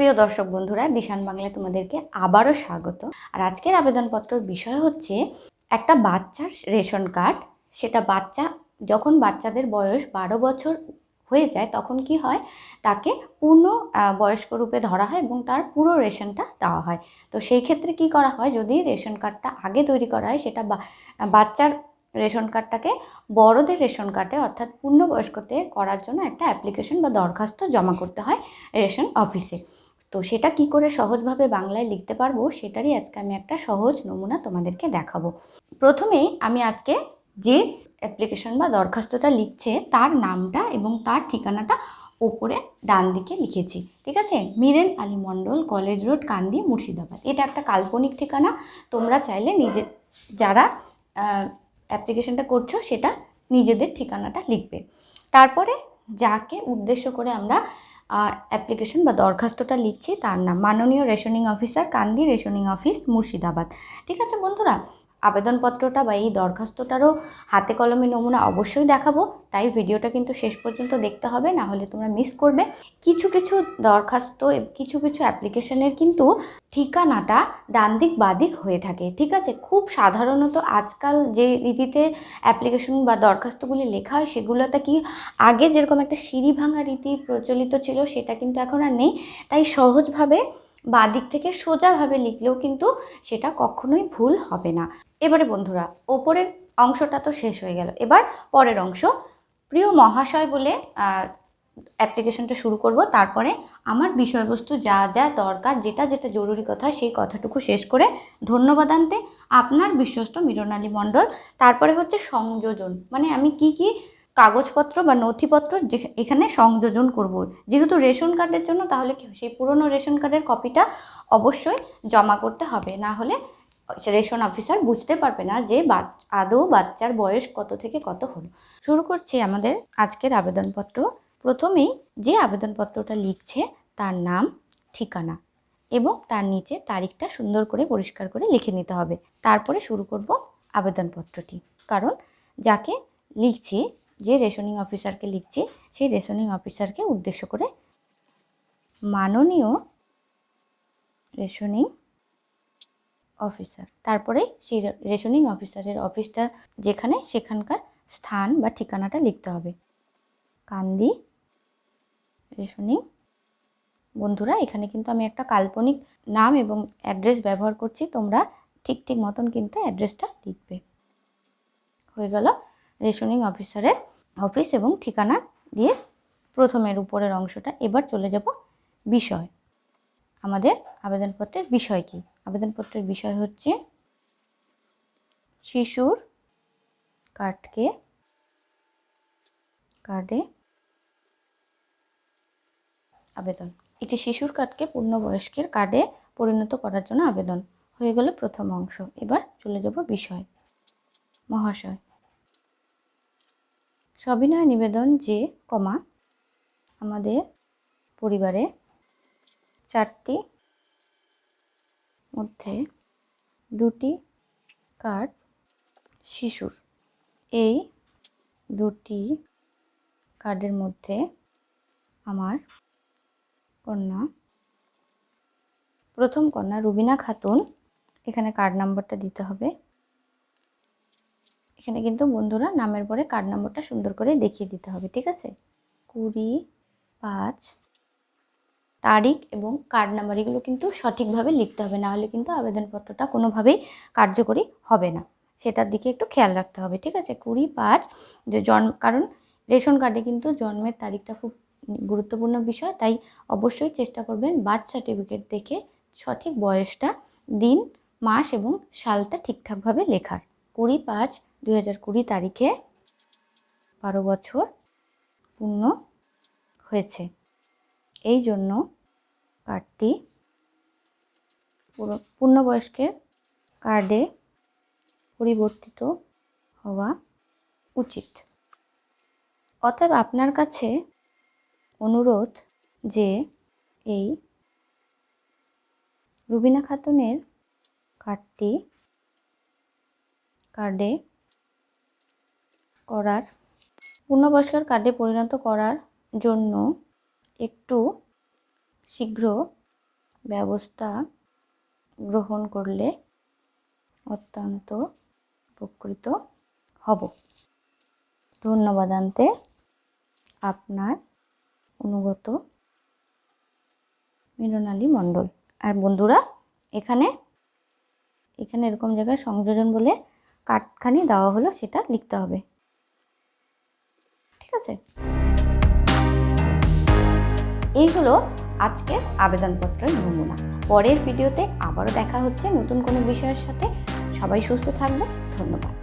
প্রিয় দর্শক বন্ধুরা, দিশান বাংলায় তোমাদেরকে আবারও স্বাগত। আর আজকের আবেদনপত্রর বিষয় হচ্ছে, একটা বাচ্চার রেশন কার্ড, সেটা বাচ্চা যখন বাচ্চাদের বয়স বারো বছর হয়ে যায়, তখন কি হয়? তাকে পূর্ণ বয়স্ক রূপে ধরা হয় এবং তার পুরো রেশনটা দেওয়া হয়। তো সেই ক্ষেত্রে কি করা হয়? যদি রেশন কার্ডটা আগে তৈরি করা হয়, সেটা বাচ্চার রেশন কার্ডটাকে বড়দের রেশন কার্ডে, অর্থাৎ পূর্ণবয়স্কতে করার জন্য একটা অ্যাপ্লিকেশন বা দরখাস্ত জমা করতে হয় রেশন অফিসে। তো সেটা কি করে সহজভাবে বাংলায় লিখতে পারব সেটারই আজকে আমি একটা সহজ নমুনা তোমাদেরকে দেখাবো। প্রথমেই আমি আজকে যে অ্যাপ্লিকেশন বা দরখাস্তটা লিখছে তার নামটা এবং তার ঠিকানাটা ওপরে ডান দিকে লিখেছি, ঠিক আছে? Miren Ali Mondal, college road, Kandi, Murshidabad. এটা একটা কাল্পনিক ঠিকানা, তোমরা চাইলে নিজে, যারা অ্যাপ্লিকেশনটা করছ সেটা নিজেদের ঠিকানাটা লিখবে। তারপরে যাকে উদ্দেশ্য করে আমরা অ্যাপ্লিকেশন বা দরখাস্তটা লিখছি, তার নাম মাননীয় rationing officer Kandi rationing office Murshidabad. ঠিক আছে বন্ধুরা? আবেদনপত্রটা বা এই দরখাস্তটারও হাতে কলমে নমুনা অবশ্যই দেখাবো। তাই ভিডিওটা কিন্তু শেষ পর্যন্ত দেখতে হবে, না হলে তোমরা মিস করবে। কিছু কিছু দরখাস্ত কিছু কিছু অ্যাপ্লিকেশনের কিন্তু ঠিকানাটা ডান দিক বাদিক হয়ে থাকে, ঠিক আছে? খুব সাধারণত আজকাল যে রীতিতে অ্যাপ্লিকেশন বা দরখাস্তগুলি লেখা হয়, সেগুলোতে কি আগে যেরকম একটা সিঁড়ি ভাঙা রীতি প্রচলিত ছিল, সেটা কিন্তু এখন আর নেই। তাই সহজভাবে বাদিক থেকে সোজাভাবে লিখলেও কিন্তু সেটা কখনোই ভুল হবে না। এবারে বন্ধুরা, ওপরের অংশটা তো শেষ হয়ে গেল। এবার পরের অংশ। প্রিয় মহাশয় বলে অ্যাপ্লিকেশনটা শুরু করব। তারপরে আমার বিষয়বস্তু যা যা দরকার, যেটা যেটা জরুরি কথা, সেই কথাটুকু শেষ করে ধন্যবাদ আনতে আপনার বিশ্বস্ত মিরনালী মণ্ডল। তারপরে হচ্ছে সংযোজন। মানে আমি কি কি কাগজপত্র বা নথিপত্র এখানে সংযোজন করব। যেহেতু রেশন কার্ডের জন্য, তাহলে সেই পুরনো রেশন কার্ডের কপিটা অবশ্যই জমা করতে হবে। না হলে রেশন অফিসার বুঝতে পারবে না যে আদৌ বাচ্চার বয়স কত থেকে কত হলো। শুরু করছি আমাদের আজকের আবেদনপত্র। প্রথমেই যে আবেদনপত্রটা লিখছে, তার নাম, ঠিকানা এবং তার নিচে তারিখটা সুন্দর করে পরিষ্কার করে লিখে নিতে হবে। তারপরে শুরু করব আবেদনপত্রটি। কারণ যাকে লিখছি যে রেশনিং অফিসারকে লিখছি, সেই রেশনিং অফিসারকে উদ্দেশ্য করে মাননীয় রেশনিং অফিসার। তারপরে সেই রেশনিং অফিসারের অফিসটা যেখানে, সেখানকার স্থান বা ঠিকানাটা লিখতে হবে। কান্দি রেশনিং। বন্ধুরা, এখানে কিন্তু আমি একটা কাল্পনিক নাম এবং অ্যাড্রেস ব্যবহার করছি, তোমরা ঠিক ঠিক মতন কিন্তু অ্যাড্রেসটা লিখবে। হয়ে গেল রেশনিং অফিসারের অফিস এবং ঠিকানা দিয়ে প্রথমের উপরের অংশটা এবার চলে যাব বিষয়। আমাদের আবেদনপত্রের বিষয় কি? আবেদনপত্রের বিষয় হচ্ছে শিশুর কার্ডকে, কার্ডে আবেদন। এটি শিশুর কার্ডকে পূর্ণবয়স্কের কার্ডে পরিণত করার জন্য আবেদন। হয়ে গেল প্রথম অংশ। এবার চলে যাব বিষয়। মহাশয় সবিনয় নিবেদন যে কমা। আমাদের পরিবারে চারটি মধ্যে দুটি কার্ড শিশুর। এই দুটি কার্ডের মধ্যে আমার কন্যা, প্রথম কন্যা রুবিনা খাতুন। এখানে কার্ড নাম্বারটা দিতে হবে। এখানে কিন্তু বন্ধুরা নামের পরে কার্ড নাম্বারটা সুন্দর করে দেখিয়ে দিতে হবে, ঠিক আছে? কুড়ি, পাঁচ, তারিখ এবং কার্ড নাম্বার এগুলো কিন্তু সঠিকভাবে লিখতে হবে না হলে কিন্তু আবেদনপত্রটা কোনোভাবেই কার্যকরী হবে না। সেটার দিকে একটু খেয়াল রাখতে হবে, ঠিক আছে? কুড়ি, পাঁচ, যে জন্ম কারণ রেশন কার্ডে কিন্তু জন্মের তারিখটা খুব গুরুত্বপূর্ণ বিষয়, তাই অবশ্যই চেষ্টা করবেন বার্থ সার্টিফিকেট দেখে সঠিক বয়সটা, দিন, মাস এবং সালটা ঠিকঠাকভাবে লেখার। কুড়ি, পাঁচ দুই হাজার কুড়ি তারিখে বারো বছর পূর্ণ হয়েছে। এই জন্য কার্ডটি পুরো পূর্ণবয়স্কের কার্ডে পরিবর্তিত হওয়া উচিত। অতএব আপনার কাছে অনুরোধ যে এই রুবিনা খাতুনের কার্ডটি কার্ডে করার পূর্ণবয়স্কের কার্ডে পরিণত করার জন্য একটু শীঘ্র ব্যবস্থা গ্রহণ করলে অত্যন্ত উপকৃত হব। ধন্যবাদ আনতে। আপনার অনুগত মৃণালী মণ্ডল। আর বন্ধুরা, এখানে এখানে এরকম জায়গায় সংযোজন বলে কাঠখানি দেওয়া হলো, সেটা লিখতে হবে। আছে? এই হলো আজকের আবেদনপত্রের নমুনা। পরের ভিডিওতে আবারও দেখা হচ্ছে নতুন কোনো বিষয়ের সাথে। সবাই সুস্থ থাকবে ধন্যবাদ।